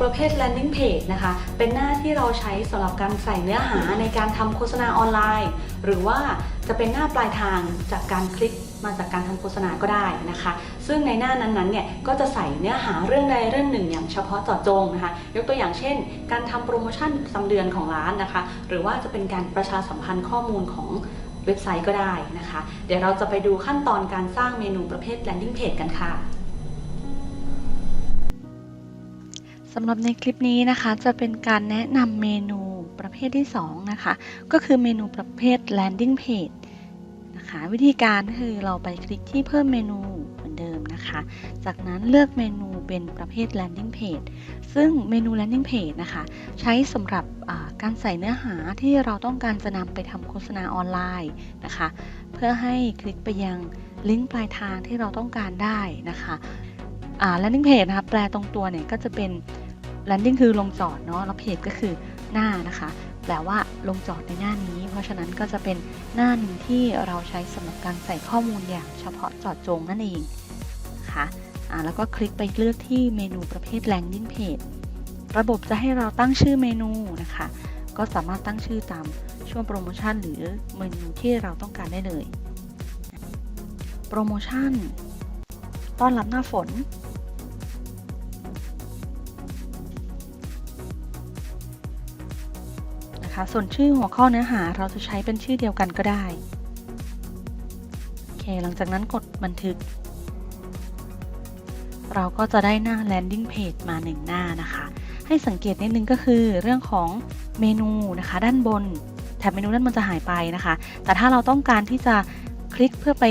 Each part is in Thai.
ประเภท landing page นะคะ เป็นหน้าที่เราใช้สำหรับการใส่เนื้อหาในการทำโฆษณาออนไลน์ หรือว่าจะเป็นหน้าปลายทางจากการคลิกมาจากการทำโฆษณาก็ได้นะคะ ซึ่งในหน้านั้นๆเนี่ยก็จะใส่เนื้อหาเรื่องใดเรื่องหนึ่ง อย่างเฉพาะเจาะจงนะคะ ยกตัวอย่างเช่น การทำโปรโมชั่นประจำเดือนของร้านนะคะ หรือว่าจะเป็นการประชาสัมพันธ์ข้อมูลของเว็บไซต์ก็ได้นะคะ เดี๋ยวเราจะไปดูขั้นตอนการสร้างเมนูประเภท landing page กันค่ะ สำหรับในคลิปนี้นะคะจะเป็นการแนะนำเมนูประเภทที่ 2 นะคะ ก็คือเมนูประเภท landing page นะคะวิธีการคือเราไปคลิกที่เพิ่มเมนูเหมือนเดิมนะคะ จากนั้นเลือกเมนูเป็นประเภท landing page ซึ่งเมนู landing page นะคะ ใช้สำหรับการใส่เนื้อหาที่เราต้องการจะนำไปทำโฆษณาออนไลน์นะคะ เพื่อให้คลิกไปยังลิงก์ปลายทางที่เราต้องการได้นะคะ อ่า landing page นะคะแปลตรงตัวเนี่ยก็จะเป็น landing คือลงจอดเนาะแล้ว page ก็คือหน้านะคะแปลว่าลงจอดในหน้านี้ เพราะฉะนั้นก็จะเป็นหน้าหนึ่งที่เราใช้สำหรับการใส่ข้อมูลอย่างเฉพาะเจอดจงนั่นเองนะคะอ่าแล้วก็คลิกไปเลือกที่เมนูประเภท landing page ระบบจะให้เราตั้งชื่อเมนูนะคะ ก็สามารถตั้งชื่อตามช่วงโปรโมชั่นหรือเมนูที่เราต้องการได้เลย โปรโมชั่น ต้อนรับหน้าฝน นะคะ ส่วนชื่อหัวข้อเนื้อหาเราจะใช้เป็นชื่อเดียวกันก็ได้โอเคหลังจากนั้นกดบันทึก เราก็จะได้หน้า landing page มาหนึ่งหน้านะคะ ให้สังเกตนิดนึงก็คือเรื่องของเมนูนะคะ ด้านบนแถบเมนูด้านบนจะหายไปนะคะ แต่ถ้าเราต้องการที่จะคลิกเพื่อไป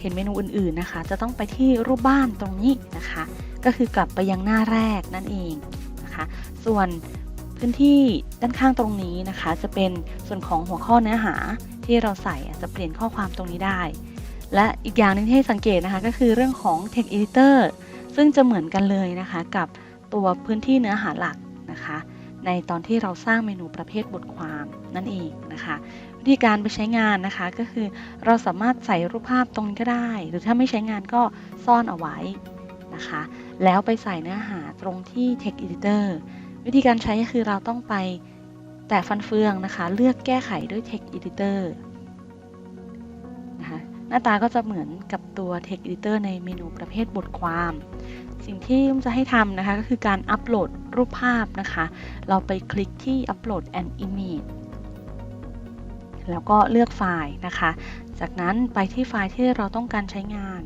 เห็นเมนูอื่นๆนะคะ จะต้องไปที่รูปบ้านตรงนี้นะคะ ก็คือกลับไปยังหน้าแรกนั่นเองนะคะ ส่วน พื้นที่ด้านข้างตรงนี้นะคะ จะเป็นส่วนของหัวข้อเนื้อหาที่เราใส่จะเปลี่ยนข้อความตรงนี้ได้ และอีกอย่างหนึงที่ให้สังเกตนะคะก็คือเรื่องของ text editor ซึ่งจะเหมือนกันเลยนะคะกับตัวพื้นที่เนื้อหาหลักนะคะ ในตอนที่เราสร้างเมนูประเภทบทความนั่นเองนะคะ วิธีการไปใช้งานนะคะก็คือเราสามารถใส่รูปภาพตรงนี้ก็ได้ หรือถ้าไม่ใช้งานก็ซ่อนเอาไว้นะคะ แล้วไปใส่เนื้อหาตรงที่ text editor วิธีการใช้ก็คือเราต้องไปแตะฟันเฟืองนะคะ เลือกแก้ไขด้วย text editor นะคะหน้าตาก็จะเหมือนกับตัว text editor ในเมนูประเภทบทความ สิ่งที่จะให้ทำนะคะก็คือการอัปโหลดรูปภาพนะคะ เราไปคลิกที่ upload an image แล้วก็เลือกไฟล์นะคะ จากนั้นไปที่ไฟล์ที่เราต้องการใช้งาน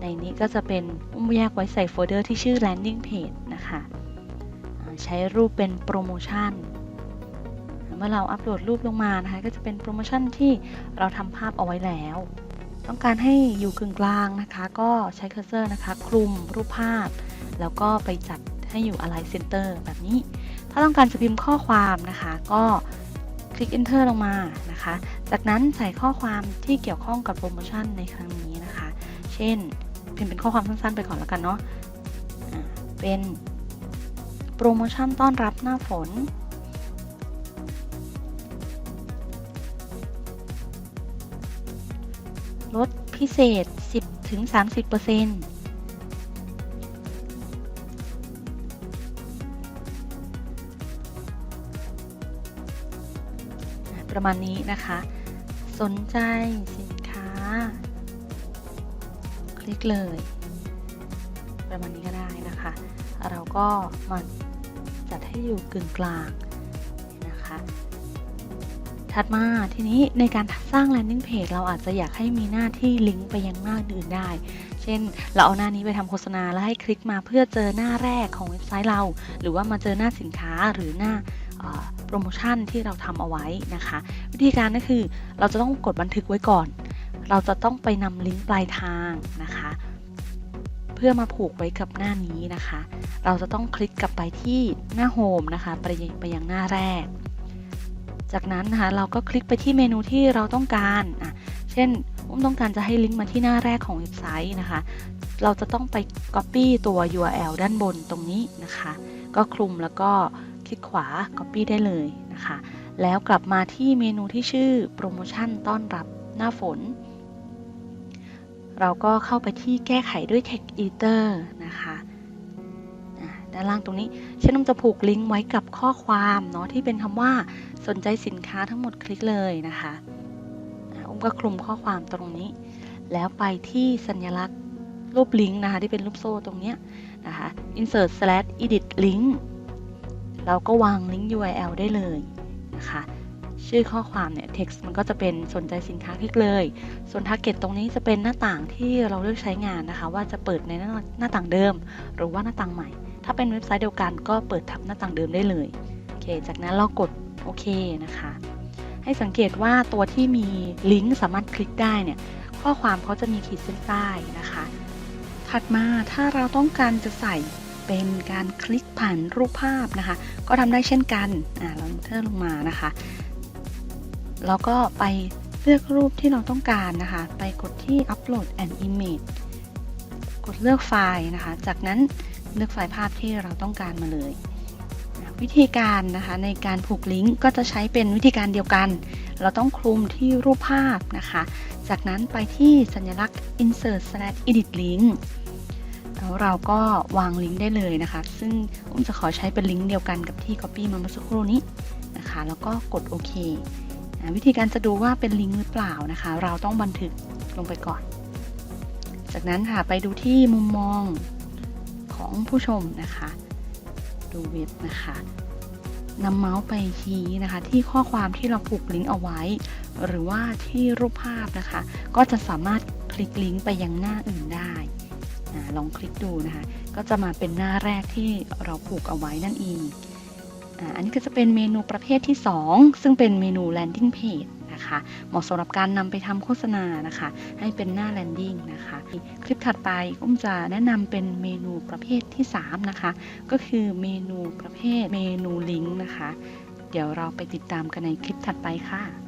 ในนี้ก็จะเป็นอุ้มแยกไว้ใส่โฟลเดอร์ที่ชื่อ landing page นะคะใช้รูปเป็นโปรโมชั่น เมื่อเราอัปโหลดรูปลงมานะคะก็จะเป็นโปรโมชั่นที่เราทำภาพเอาไว้แล้ว ต้องการให้อยู่กึ่งกลางนะคะ ก็ใช้เคอร์เซอร์นะคะ คลุมรูปภาพ แล้วก็ไปจัดให้อยู่ align center แบบนี้ ถ้าต้องการจะพิมพ์ข้อความนะคะ ก็คลิก enter ลงมานะคะ จากนั้นใส่ข้อความที่เกี่ยวข้องกับโปรโมชั่นในครั้งนี้นะคะ เช่น พิมพ์เป็นข้อความสั้นๆไปก่อนแล้วกันเนาะ เป็น โปรโมชั่นต้อนรับหน้าฝน ลดพิเศษ 10-30%ประมาณนี้นะคะ สนใจสินค้า คลิกเลย ประมาณนี้ก็ได้นะคะ เราก็มาจัดให้อยู่กึ่งกลางนะคะ ถัดมาทีนี้ในการสร้าง landing page เราอาจจะอยากให้มีหน้าที่ลิงก์ไปยังหน้าอื่นได้ เช่น เราเอาหน้านี้ไปทำโฆษณาแล้วให้คลิกมาเพื่อเจอหน้าแรกของเว็บไซต์เรา หรือว่ามาเจอหน้าสินค้าหรือหน้าโปรโมชั่นที่เราทำเอาไว้นะคะ วิธีการก็คือเราจะต้องกดบันทึกไว้ก่อน เราจะต้องไปนำลิงก์ปลายทางนะคะ พื่อมาผูกไว้กับหน้านี้นะคะ เราจะต้องคลิกกลับไปที่หน้าโฮมนะคะไปยังไปยังหน้าแรก จากนั้นนะคะเราก็คลิกไปที่เมนูที่เราต้องการอะเช่นอุ้มต้องการจะให้ลิงก์มาที่หน้าแรกของเว็บไซต์นะคะ เราจะต้องไป Copy ตัว URL ด้านบนตรงนี้นะคะ ก็คลุมแล้วก็คลิกขวา Copy ได้เลยนะคะ แล้วกลับมาที่เมนูที่ชื่อโปรโมชั่นต้อนรับหน้าฝน เราก็เข้าไปที่แก้ไขด้วย Text Editor นะคะด้านล่างตรงนี้เช่นจะผูกลิงก์ไว้กับข้อความเนาะที่เป็นคำว่าสนใจสินค้าทั้งหมดคลิกเลยนะคะอุ้มก็คลุมข้อความตรงนี้ แล้วไปที่สัญลักษณ์รูปลิงก์นะคะที่เป็นรูปโซ่ตรงนี้นะคะ insert slash edit link เราก็วางลิงก์ URL ได้เลยนะคะ ชื่อข้อความเนี่ย text มันก็จะเป็นสนใจสินค้าคลิกเลย ส่วน target ตรงนี้จะเป็นหน้าต่างที่เราเลือกใช้งานนะคะ ว่าจะเปิดในหน้าหน้าต่างเดิม หรือว่าหน้าต่างใหม่ ถ้าเป็นเว็บไซต์เดียวกันก็เปิดทับหน้าต่างเดิมได้เลยโอเค จากนั้นเรากดโอเคนะคะ ให้สังเกตว่าตัวที่มีลิงก์สามารถคลิกได้เนี่ยข้อความเขาจะมีขีดเส้นใต้นะคะ ถัดมาถ้าเราต้องการจะใส่เป็นการคลิกผ่านรูปภาพนะคะ ก็ทำได้เช่นกัน อ่าเราเทิร์นลงมานะคะ แล้วก็ไปเลือกรูปที่เราต้องการนะคะ ไปกดที่ upload an image กดเลือกไฟล์นะคะ จากนั้นเลือกไฟล์ภาพที่เราต้องการมาเลย วิธีการนะคะในการผูกลิงก์ก็จะใช้เป็นวิธีการเดียวกัน เราต้องคลุมที่รูปภาพนะคะ จากนั้นไปที่สัญลักษณ์ insert slash edit link แล้วเราก็วางลิงก์ได้เลยนะคะ ซึ่งอุ้มจะขอใช้เป็นลิงก์เดียวกันกับที่ copy มาเมื่อสักครู่นี้นะคะ แล้วก็กดโอเค วิธีการจะดูว่าเป็นลิงก์หรือเปล่านะคะ เราต้องบันทึกลงไปก่อน จากนั้นค่ะไปดูที่มุมมองของผู้ชมนะคะ ดูเว็บนะคะนำเมาส์ไปชี้นะคะ ที่ข้อความที่เราผูกลิงก์เอาไว้ หรือว่าที่รูปภาพนะคะ ก็จะสามารถคลิกลิงก์ไปยังหน้าอื่นได้ลองคลิกดูนะคะ ก็จะมาเป็นหน้าแรกที่เราผูกเอาไว้นั่นเอง อันนี้ก็จะเป็นเมนูประเภทที่ 2 ซึ่งเป็นเมนู landing page นะคะเหมาะสำหรับการนำไปทำโฆษณานะคะ ให้เป็นหน้า landing นะคะ คลิปถัดไปกุ้มจะแนะนำเป็นเมนูประเภทที่ 3 นะคะ ก็คือเมนูประเภทเมนูลิงก์นะคะ เดี๋ยวเราไปติดตามกันในคลิปถัดไปค่ะ